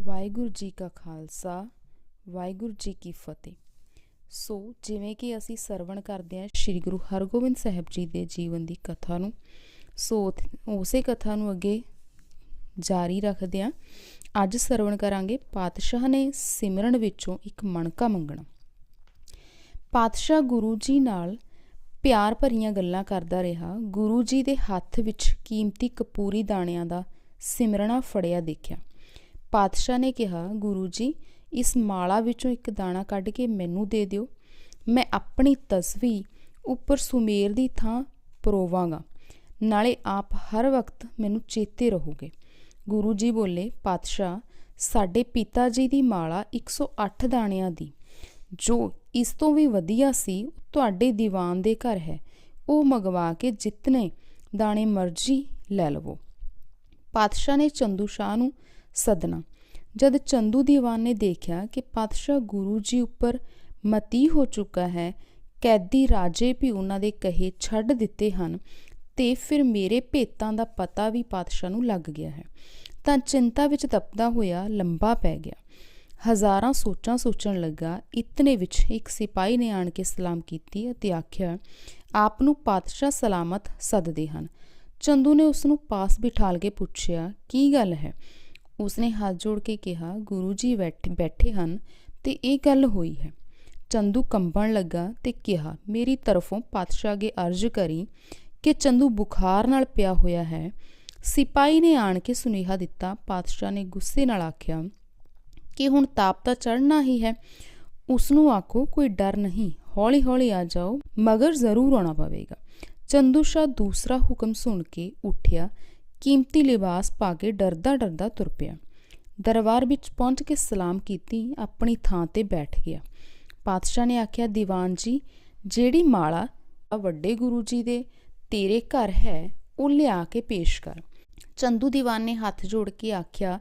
ਵਾਹਿਗੁਰੂ ਜੀ ਕਾ ਖਾਲਸਾ, ਵਾਹਿਗੁਰੂ ਜੀ ਕੀ ਫਤਿਹ। ਸੋ ਜਿਵੇਂ ਕਿ ਅਸੀਂ ਸਰਵਣ ਕਰਦੇ ਹਾਂ ਸ੍ਰੀ ਗੁਰੂ ਹਰਗੋਬਿੰਦ ਸਾਹਿਬ ਜੀ ਦੇ ਜੀਵਨ ਦੀ ਕਥਾ ਨੂੰ, ਸੋ ਉਸੇ ਕਥਾ ਨੂੰ ਅੱਗੇ ਜਾਰੀ ਰੱਖਦੇ ਹਾਂ। ਅੱਜ ਸਰਵਣ ਕਰਾਂਗੇ ਪਾਤਸ਼ਾਹ ਨੇ ਸਿਮਰਨ ਵਿੱਚੋਂ ਇੱਕ ਮਣਕਾ ਮੰਗਣਾ। ਪਾਤਸ਼ਾਹ ਗੁਰੂ ਜੀ ਨਾਲ ਪਿਆਰ ਭਰੀਆਂ ਗੱਲਾਂ ਕਰਦਾ ਰਿਹਾ। ਗੁਰੂ ਜੀ ਦੇ ਹੱਥ ਵਿੱਚ ਕੀਮਤੀ ਕਪੂਰੀ ਦਾਣਿਆਂ ਦਾ ਸਿਮਰਣਾ ਫੜਿਆ ਦੇਖਿਆ। ਪਾਤਸ਼ਾਹ ਨੇ ਕਿਹਾ, ਗੁਰੂ ਜੀ, ਇਸ ਮਾਲਾ ਵਿੱਚੋਂ ਇੱਕ ਦਾਣਾ ਕੱਢ ਕੇ ਮੈਨੂੰ ਦੇ ਦਿਓ। ਮੈਂ ਆਪਣੀ ਤਸਵੀ ਉੱਪਰ ਸੁਮੇਰ ਦੀ ਥਾਂ ਪਰੋਵਾਂਗਾ। ਨਾਲੇ ਆਪ ਹਰ ਵਕਤ ਮੈਨੂੰ ਚੇਤੇ ਰਹੋਗੇ। ਗੁਰੂ ਜੀ ਬੋਲੇ, ਪਾਤਸ਼ਾਹ, ਸਾਡੇ ਪਿਤਾ ਜੀ ਦੀ ਮਾਲਾ 108 ਦਾਣਿਆਂ ਦੀ। ਜੋ ਇਸ ਤੋਂ ਵੀ ਵਧੀਆ ਸੀ ਤੁਹਾਡੇ ਦੀਵਾਨ ਦੇ ਘਰ ਹੈ। ਉਹ ਮੰਗਵਾ ਕੇ ਜਿੰਨੇ ਦਾਣੇ ਮਰਜ਼ੀ ਲੈ ਲਵੋ। ਪਾਤਸ਼ਾਹ ਨੇ ਚੰਦੂ ਸ਼ਾਹ ਨੂੰ ਸਦਨਾ ਜਦ ਚੰਦੂ ਦੀਵਾਨ ਨੇ ਦੇਖਿਆ ਕਿ ਪਾਤਸ਼ਾਹ ਗੁਰੂ ਜੀ ਉੱਪਰ ਮਤੀ ਹੋ ਚੁੱਕਾ ਹੈ, ਕੈਦੀ ਰਾਜੇ ਵੀ ਉਹਨਾਂ ਦੇ ਕਹੇ ਛੱਡ ਦਿੱਤੇ ਹਨ, ਤੇ ਫਿਰ ਮੇਰੇ ਭੇਤਾਂ ਦਾ ਪਤਾ ਵੀ ਪਾਤਸ਼ਾਹ ਨੂੰ ਲੱਗ ਗਿਆ ਹੈ, ਤਾਂ ਚਿੰਤਾ ਵਿੱਚ ਤਪਦਾ ਹੋਇਆ ਲੰਬਾ ਪੈ ਗਿਆ। ਹਜ਼ਾਰਾਂ ਸੋਚਾਂ ਸੋਚਣ ਲੱਗਾ, ਇਤਨੇ ਵਿੱਚ ਇੱਕ ਸਿਪਾਹੀ ਨੇ ਆਣ ਕੇ ਸਲਾਮ ਕੀਤੀ ਅਤੇ ਆਖਿਆ, ਆਪ ਨੂੰ ਪਾਤਸ਼ਾਹ ਸਲਾਮਤ ਸੱਦਦੇ ਹਨ। ਚੰਦੂ ਨੇ ਉਸ ਨੂੰ ਪਾਸ ਬਿਠਾਲ ਕੇ ਪੁੱਛਿਆ, ਕੀ ਗੱਲ ਹੈ? ਉਸਨੇ ਹੱਥ ਜੋੜ ਕੇ ਕਿਹਾ, ਗੁਰੂ ਜੀ ਬੈਠੇ ਹਨ ਤੇ ਇਹ ਗੱਲ ਹੋਈ ਹੈ। ਚੰਦੂ ਕੰਬਣ ਲੱਗਾ ਤੇ ਕਿਹਾ, ਮੇਰੀ ਤਰਫੋਂ ਪਾਤਸ਼ਾਹ ਅਗੇ ਅਰਜ਼ ਕਰੀ ਕਿ ਚੰਦੂ ਬੁਖਾਰ ਨਾਲ ਪਿਆ ਹੋਇਆ ਹੈ। ਸਿਪਾਹੀ ਨੇ ਆਣ ਕੇ ਸੁਨੇਹਾ ਦਿੱਤਾ। ਪਾਤਸ਼ਾਹ ਨੇ ਗੁੱਸੇ ਨਾਲ ਆਖਿਆ, ਕਿ ਹੁਣ ਤਾਪ ਤਾਂ ਚੜਨਾ ਹੀ ਹੈ। ਉਸ ਨੂੰ ਆਖੋ, ਕੋਈ ਡਰ ਨਹੀਂ। ਹੌਲੀ-ਹੌਲੀ ਆ ਜਾਓ, ਮਗਰ ਜ਼ਰੂਰ ਆਉਣਾ ਪਵੇਗਾ। ਚੰਦੂ ਸ਼ਾਹ ਦੂਸਰਾ ਹੁਕਮ ਸੁਣ ਕੇ ਉੱਠਿਆ ਕੀਮਤੀ ਲਿਬਾਸ ਪਾ ਕੇ ਡਰਦਾ ਡਰਦਾ ਤੁਰ ਪਿਆ। ਦਰਬਾਰ ਵਿੱਚ ਪਹੁੰਚ ਕੇ ਸਲਾਮ ਕੀਤੀ, ਆਪਣੀ ਥਾਂ ਤੇ ਬੈਠ ਗਿਆ। ਪਾਤਸ਼ਾਹ ਨੇ ਆਖਿਆ, ਦੀਵਾਨ ਜੀ, ਜਿਹੜੀ ਮਾਲਾ ਵੱਡੇ ਗੁਰੂ ਜੀ ਦੇ, ਤੇਰੇ ਘਰ ਹੈ, ਉਹ ਲਿਆ ਕੇ ਪੇਸ਼ ਕਰ। ਚੰਦੂ ਦੀਵਾਨ ਨੇ ਹੱਥ ਜੋੜ ਕੇ ਆਖਿਆ,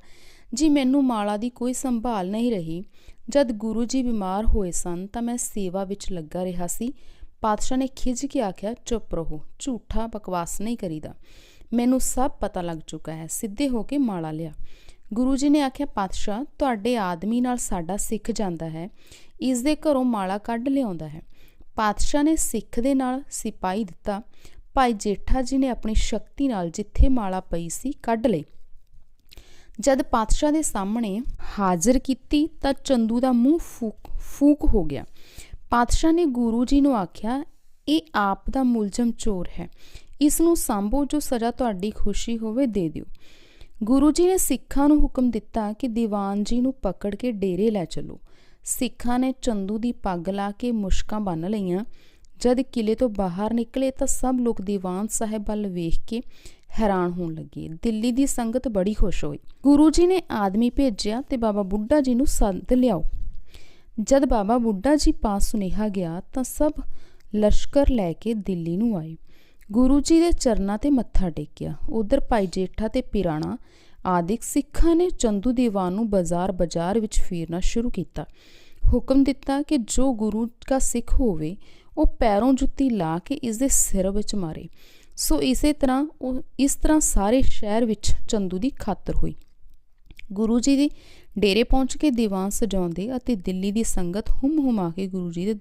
ਜੀ, ਮੈਨੂੰ ਮਾਲਾ ਦੀ ਕੋਈ ਸੰਭਾਲ ਨਹੀਂ ਰਹੀ। ਜਦ ਗੁਰੂ ਜੀ ਬਿਮਾਰ ਹੋਏ ਸਨ, ਤਾਂ ਮੈਂ ਸੇਵਾ ਵਿੱਚ ਲੱਗਾ ਰਿਹਾ ਸੀ। ਪਾਤਸ਼ਾਹ ਨੇ ਖਿੱਚ ਕੇ ਆਖਿਆ, ਚੁੱਪ ਰਹੋ, ਝੂਠਾ ਬਕਵਾਸ ਨਹੀਂ ਕਰੀਦਾ। ਮੈਨੂੰ ਸਭ ਪਤਾ ਲੱਗ ਚੁੱਕਾ ਹੈ। ਸਿੱਧੇ ਹੋ ਕੇ ਮਾਲਾ ਲਿਆ। ਗੁਰੂ ਜੀ ਨੇ ਆਖਿਆ, ਪਾਤਸ਼ਾਹ, ਤੁਹਾਡੇ ਆਦਮੀ ਨਾਲ ਸਾਡਾ ਸਿੱਖ ਜਾਂਦਾ ਹੈ। ਇਸ ਦੇ ਘਰੋਂ ਮਾਲਾ ਕੱਢ ਲਿਆਉਂਦਾ ਹੈ। ਪਾਤਸ਼ਾਹ ਨੇ ਸਿੱਖ ਦੇ ਨਾਲ ਸਿਪਾਈ ਦਿੱਤਾ। ਭਾਈ ਜੇਠਾ ਜੀ ਨੇ ਆਪਣੀ ਸ਼ਕਤੀ ਨਾਲ ਜਿੱਥੇ ਮਾਲਾ ਪਈ ਸੀ, ਕੱਢ ਲਈ। ਜਦ ਪਾਤਸ਼ਾਹ ਦੇ ਸਾਹਮਣੇ ਹਾਜ਼ਰ ਕੀਤੀ, ਤਾਂ ਚੰਦੂ ਦਾ ਮੂੰਹ ਫੂਕ ਫੂਕ ਹੋ ਗਿਆ। ਪਾਤਸ਼ਾਹ ਨੇ ਗੁਰੂ ਜੀ ਨੂੰ ਆਖਿਆ, ਇਹ ਆਪ ਦਾ ਮੁਲਜ਼ਮ ਚੋਰ ਹੈ। ਇਸ ਨੂੰ ਸੰਭੋ ਜੋ ਸਜ਼ਾ ਤੁਹਾਡੀ ਖੁਸ਼ੀ ਹੋਵੇ, ਦੇ ਦਿਓ। ਗੁਰੂ ਜੀ ਨੇ ਸਿੱਖਾਂ ਨੂੰ ਹੁਕਮ ਦਿੱਤਾ ਕਿ ਦੀਵਾਨ ਜੀ ਨੂੰ ਪਕੜ ਕੇ ਡੇਰੇ ਲੈ ਚੱਲੋ। ਸਿੱਖਾਂ ਨੇ ਚੰਦੂ ਦੀ ਪੱਗ ਲਾ ਕੇ ਮੁਸ਼ਕਾਂ ਬੰਨ ਲਈਆਂ। ਜਦ ਕਿਲੇ ਤੋਂ ਬਾਹਰ ਨਿਕਲੇ ਤਾਂ ਸਭ ਲੋਕ ਦੀਵਾਨ ਸਾਹਿਬ ਵੱਲ ਵੇਖ ਕੇ ਹੈਰਾਨ ਹੋਣ ਲੱਗੇ। ਦਿੱਲੀ ਦੀ ਸੰਗਤ ਬੜੀ ਖੁਸ਼ ਹੋਈ। ਗੁਰੂ ਜੀ ਨੇ ਆਦਮੀ ਭੇਜਿਆ ਤੇ ਬਾਬਾ ਬੁੱਢਾ ਜੀ ਨੂੰ ਸੱਦ ਲਿਆਓ। ਜਦ ਬਾਬਾ ਬੁੱਢਾ ਜੀ ਪਾਸ ਸੁਨੇਹਾ ਗਿਆ ਤਾਂ ਸਭ ਲਸ਼ਕਰ ਲੈ ਕੇ ਦਿੱਲੀ ਨੂੰ ਆਏ। ਗੁਰੂ ਜੀ ਦੇ ਚਰਨਾਂ ਤੇ ਮੱਥਾ ਟੇਕਿਆ। ਉਧਰ ਭਾਈ ਜੇਠਾ ਤੇ ਪਿਰਾਣਾ ਆਦਿਕ ਸਿੱਖਾਂ ਨੇ ਚੰਦੂ ਦੀਵਾਨ ਨੂੰ ਬਾਜ਼ਾਰ-ਬਾਜ਼ਾਰ ਵਿੱਚ ਫੇਰਨਾ ਸ਼ੁਰੂ ਕੀਤਾ। ਹੁਕਮ ਦਿੱਤਾ ਕਿ ਜੋ ਗੁਰੂ ਦਾ ਸਿੱਖ ਹੋਵੇ, ਉਹ ਪੈਰੋਂ ਜੁੱਤੀ ਲਾ ਕੇ ਇਸ ਦੇ ਸਿਰ ਵਿੱਚ ਮਾਰੇ। ਸੋ ਇਸੇ ਤਰ੍ਹਾਂ ਉਹ, ਇਸ ਤਰ੍ਹਾਂ ਸਾਰੇ ਸ਼ਹਿਰ ਵਿੱਚ ਚੰਦੂ ਦੀ ਖਾਤਰ ਹੋਈ। ਗੁਰੂ ਜੀ ਦੇ ਡੇਰੇ ਪਹੁੰਚ ਕੇ ਦੀਵਾਨ ਸਜਾਉਂਦੇ ਅਤੇ ਦਿੱਲੀ ਦੀ ਸੰਗਤ ਹੁਮ ਹੁਮਾ ਕੇ ਗੁਰੂ ਜੀ ਦੇ